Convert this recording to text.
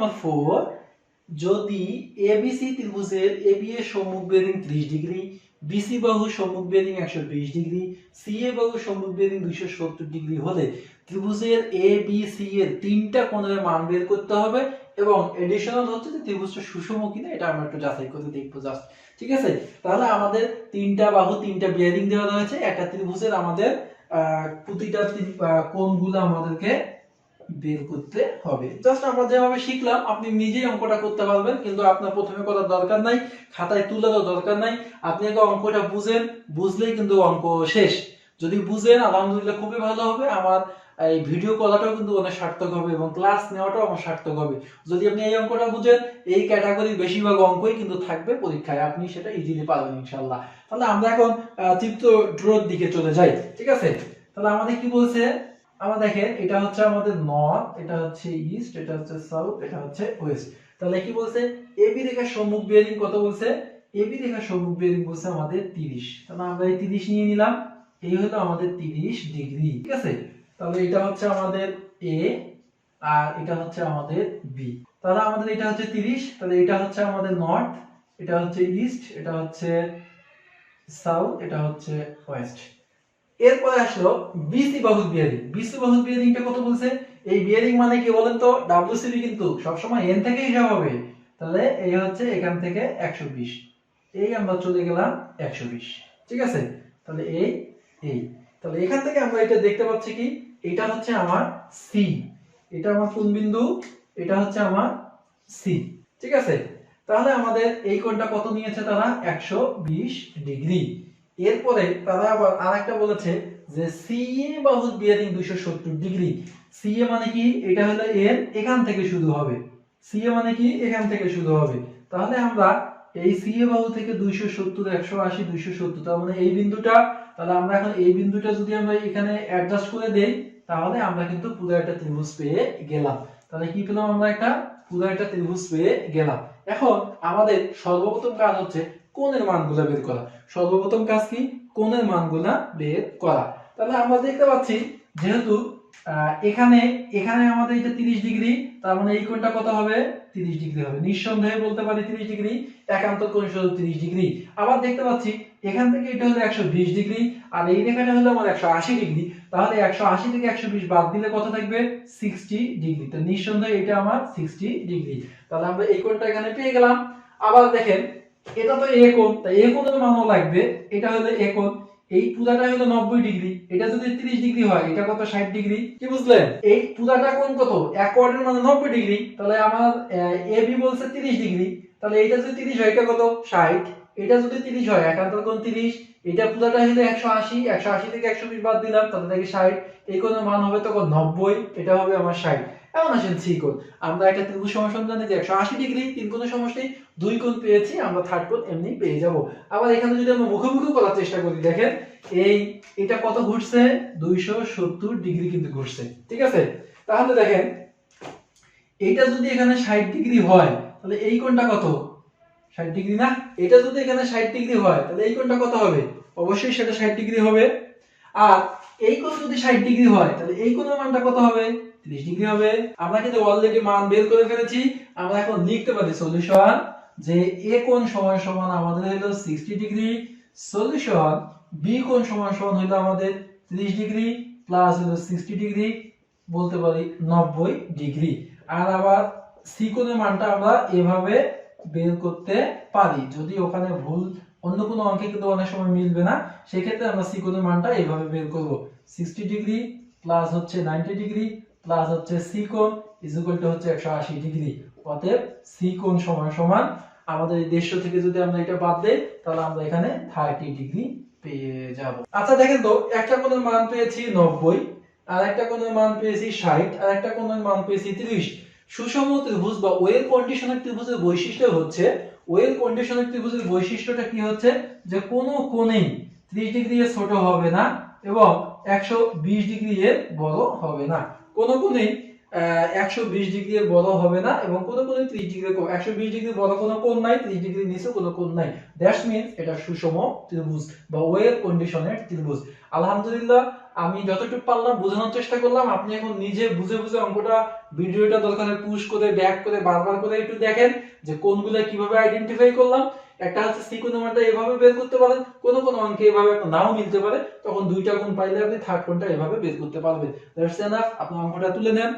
Number four যদি ABC ত্রিভুজের AB এর সম্মুখ বেদিন 30 ডিগ্রি বিসি বাহু সম্মুখ বেদিন 120 ডিগ্রি সিএ বাহু সম্মুখ বেদিন 270 ডিগ্রি হলে ত্রিভুজের এ বি সি এর তিনটা কোণের মান বের করতে হবে এবং এডিশনাল হচ্ছে যে ত্রিভুজটা সুষম কিনা, এটা আমরা একটু যাচাই করে দেখব জাস্ট ঠিক আছে? তাহলে আমাদের তিনটা বাহু, তিনটা বেয়ারিং দেওয়া রয়েছে, একটা ত্রিভুজের আমাদের প্রতিটা কোণগুলো আমাদেরকে বের করতে হবে। জাস্ট আমরা যেভাবে শিখলাম, আপনি নিজেই অঙ্কটা করতে পারবেন, কিন্তু আপনার প্রথমে করার দরকার নাই, খাতায় তুলারও দরকার নাই। আপনি আগে অঙ্কটা বুঝেন, বুঝলেই কিন্তু অঙ্ক শেষ। যদি বুঝেন, আলহামদুলিল্লাহ খুবই ভালো হবে। আমার এই ভিডিও করাটাও কিন্তু অনেক সার্থক হবে এবং ক্লাস নেওয়াটাও আমার সার্থক হবে। যদি আপনি এই অঙ্কটা বুঝেন, এই ক্যাটাগরির বেশিরভাগ অঙ্কই কিন্তু থাকবে পরীক্ষায়। আপনি সেটা ইজিলি পারবেন ইনশাল্লাহ তাহলে আমরা এখন চিত্র ড্রোর দিকে চলে যাই, ঠিক আছে? তাহলে আমাদের কি বলছে? আমরা দেখেন এটা হচ্ছে আমাদের নর্থ এটা হচ্ছে ইস্ট এটা হচ্ছে সাউথ এটা হচ্ছে ওয়েস্ট তাহলে কি বলছে এবি রেখার সম্মুখ বেয়ারিং কত বলছে এবি রেখার সম্মুখ বেয়ারিং বলছে আমাদের 30 তাহলে আমরা এই 30 নিয়ে নিলাম এই হলো আমাদের 30 ডিগ্রি ঠিক আছে তাহলে এটা হচ্ছে আমাদের এ আর এটা হচ্ছে আমাদের বি তাহলে আমাদের এটা হচ্ছে 30 তাহলে এটা হচ্ছে আমাদের নর্থ এটা হচ্ছে ইস্ট এটা হচ্ছে সাউথ এটা হচ্ছে ওয়েস্ট এরপরে আসলো বিসি বাহুর বিয়ারিং বিসি বাহুর বিয়ারিংটা কত বলছে? এই বিয়ারিং মানে কি বলেন তো? ডাব্লিউ ডাব্লিউসিবি কিন্তু সবসময় এন থেকে হিসাব হবে। তাহলে এই হচ্ছে এখান থেকে 120 এই আমরা চলে গেলাম 120 ঠিক আছে? তাহলে এই এই। তাহলে এখান থেকে আমরা এটা দেখতে পাচ্ছি কি? এটা হচ্ছে আমার সি এটা আমার কোন বিন্দু? এটা হচ্ছে আমার সি ঠিক আছে? তাহলে আমাদের এই কোণটা কত নিয়েছে তারা? 120 ডিগ্রি। এরপরে তারা আবার আর একটা বলেছে যে সিএ বাহুর বিয়ারিং 270 ডিগ্রি। সিএ মানে কি? এটা হলো এর এখান থেকে শুরু হবে। সিএ মানে কি? এখান থেকে শুরু হবে। তাহলে আমরা এই সিএ বাহু থেকে 270 180 270 তার মানে এই বিন্দুটা, তাহলে আমরা এখন এই বিন্দুটা যদি আমরা এখানে অ্যাডজাস্ট করে দেই, তাহলে আমরা কিন্তু পুরো একটা ত্রিভুজ পেয়ে গেলাম। তাহলে কি পেলাম আমরা একটা? পুরো একটা ত্রিভুজ পেয়ে গেলাম। এখন আমাদের সর্বপ্রথম কাজ হচ্ছে কোণের মানগুলো বের করা। সর্বপ্রথম কাজ কি? কোণের মানগুলা বের করা। তাহলে আমরা দেখতে পাচ্ছি, যেহেতু এখানে এখানে আমাদের এটা 30 ডিগ্রি, তার মানে এই কোণটা কত হবে? 30 ডিগ্রি হবে। নিঃসন্দেহে বলতে পারি 30 ডিগ্রি, একান্ত কোণ শুধু 30 ডিগ্রি। আবার দেখতে পাচ্ছি, এখান থেকে এটা হলো 120 ডিগ্রি, আর এই রেখাটা হলো আমার 180 ডিগ্রি। তাহলে 180 থেকে 120 বাদ দিলে কত থাকবে? 60 ডিগ্রি। তো নিঃসন্দেহে এটা আমার 60 ডিগ্রি। তাহলে আমরা এই কোণটা এখানে পেয়ে গেলাম। আবার দেখেন এটা তো এ কোণ তাই এ কোণের মানও লাগবে এটা হলো এ কোণ। এই পুরাটা হলো 90 ডিগ্রি এটা যদি 30 ডিগ্রি হয় এটা কত? 60 ডিগ্রি। কি বুঝলেন? এই পুরাটা কোণ কত? এক কোয়ার্টার মানে 90 ডিগ্রি তাহলে আমার এ বি বলছে 30 ডিগ্রি। তাহলে এটা যদি 30 হয় এটা কত? 60 এটা যদি 30 হয় একান্তর কোণ 30 এটা পুরাটা হলো 180 180 থেকে 120 বাদ দিলাম তাহলে দেখি 60 এই কোণের মান হবে তখন 90 এটা হবে আমার 60 এখন আসেন সি কোণ আমরা একটা ত্রিভুজ জানি যে 180 ডিগ্রি তিন কোণের সমষ্টি দুই কোণ পেয়েছি, আমরা থার্ড কোণ এমনি পেয়ে যাব। আবার এখানে যদি আমরা মুখোমুখি করার চেষ্টা করি, দেখেন, এই, এটা কত ঘুরছে? 270 ডিগ্রি কিন্তু ঘুরছে, ঠিক আছে? তাহলে দেখেন, এটা যদি এখানে 60 ডিগ্রি হয়, তাহলে এই কোণটা কত? 60 ডিগ্রি না? এটা যদি এখানে 60 ডিগ্রি হয়, তাহলে এই কোণটা কত হবে? অবশ্যই সেটা 60 ডিগ্রি হবে। আর এই কোণ যদি 60 ডিগ্রি হয়, তাহলে এই কোণের মানটা কত হবে? 30 ডিগ্রি হবে। আমরা কিন্তু অলরেডি মান বের করে ফেলেছি। আমরা এখন লিখতে পারি সলিউশন যে এ কোণ সমান সমান আমাদের হলো 60 ডিগ্রি। সলিউশন বি কোণ সমান সমান হলো আমাদের 30 ডিগ্রি প্লাস হলো 60 ডিগ্রি, বলতে পারি 90 ডিগ্রি। আর আবার সি কোণের মানটা আমরা এভাবে বের করতে পারি। যদি ওখানে ভুল অন্য কোনো অঙ্কে কিন্তু অনেক সময় মিলবে না, সেক্ষেত্রে আমরা সি কোণের মানটা এইভাবে বের করব। 60 ডিগ্রি প্লাস হচ্ছে 90 ডিগ্রি প্লাস হচ্ছে সি কোণ ইজ ইকুয়াল টু হচ্ছে 180 ডিগ্রি। অতএব সি কোণ সমান সমান আমাদের এই দেড়শো থেকে যদি আমরা এটা বাদ দেই, তাহলে আমরা এখানে 30 ডিগ্রি পেয়ে যাব। আচ্ছা দেখেন তো, একটা কোণের মান পেয়েছি 90 আর একটা কোণের মান পেয়েছি 60 আর একটা কোণের মান পেয়েছি 30 সুষম ত্রিভুজ বা ওয়েল কন্ডিশনের ত্রিভুজের বৈশিষ্ট্য হচ্ছে, ওয়েল কন্ডিশনের ত্রিভুজের বৈশিষ্ট্যটা কি হচ্ছে? যে কোনো কোণেই 30 ডিগ্রি এর ছোট হবে না এবং 120 ডিগ্রি এর বড় হবে না। কোনো কোণেই একশো বিশ ডিগ্রি বড় হবে না এবং কোনো কোনো ত্রিশ ডিগ্রি কম, একশো বিশ ডিগ্রি বড় কোনো কোণ নাই, ত্রিশ ডিগ্রির নিচে কোনো কোণ নাই। দ্যাটস মিনস এটা সুষম ত্রিভুজ বা ওয়েল কন্ডিশনের ত্রিভুজ। আলহামদুলিল্লাহ, আমি যতটুকু পারলাম বোঝানোর চেষ্টা করলাম। আপনি এখন নিজে বুঝে বুঝে অঙ্কটা, ভিডিওটা দরকার পুশ করে ব্যাক করে, বারবার করে একটু দেখেন যে কোনগুলো কীভাবে আইডেন্টিফাই করলাম। একটা হচ্ছে সিকোনোমারটা এভাবে বের করতে পারেন কোন কোন অঙ্কে এভাবে নাও মিলতে পারে, তখন দুইটা গুণ পাইলে আপনি থার্ড কোণটা এভাবে বের করতে পারবেন। দ্যাটস এনাফ আপনি অঙ্কটা তুলে নেন।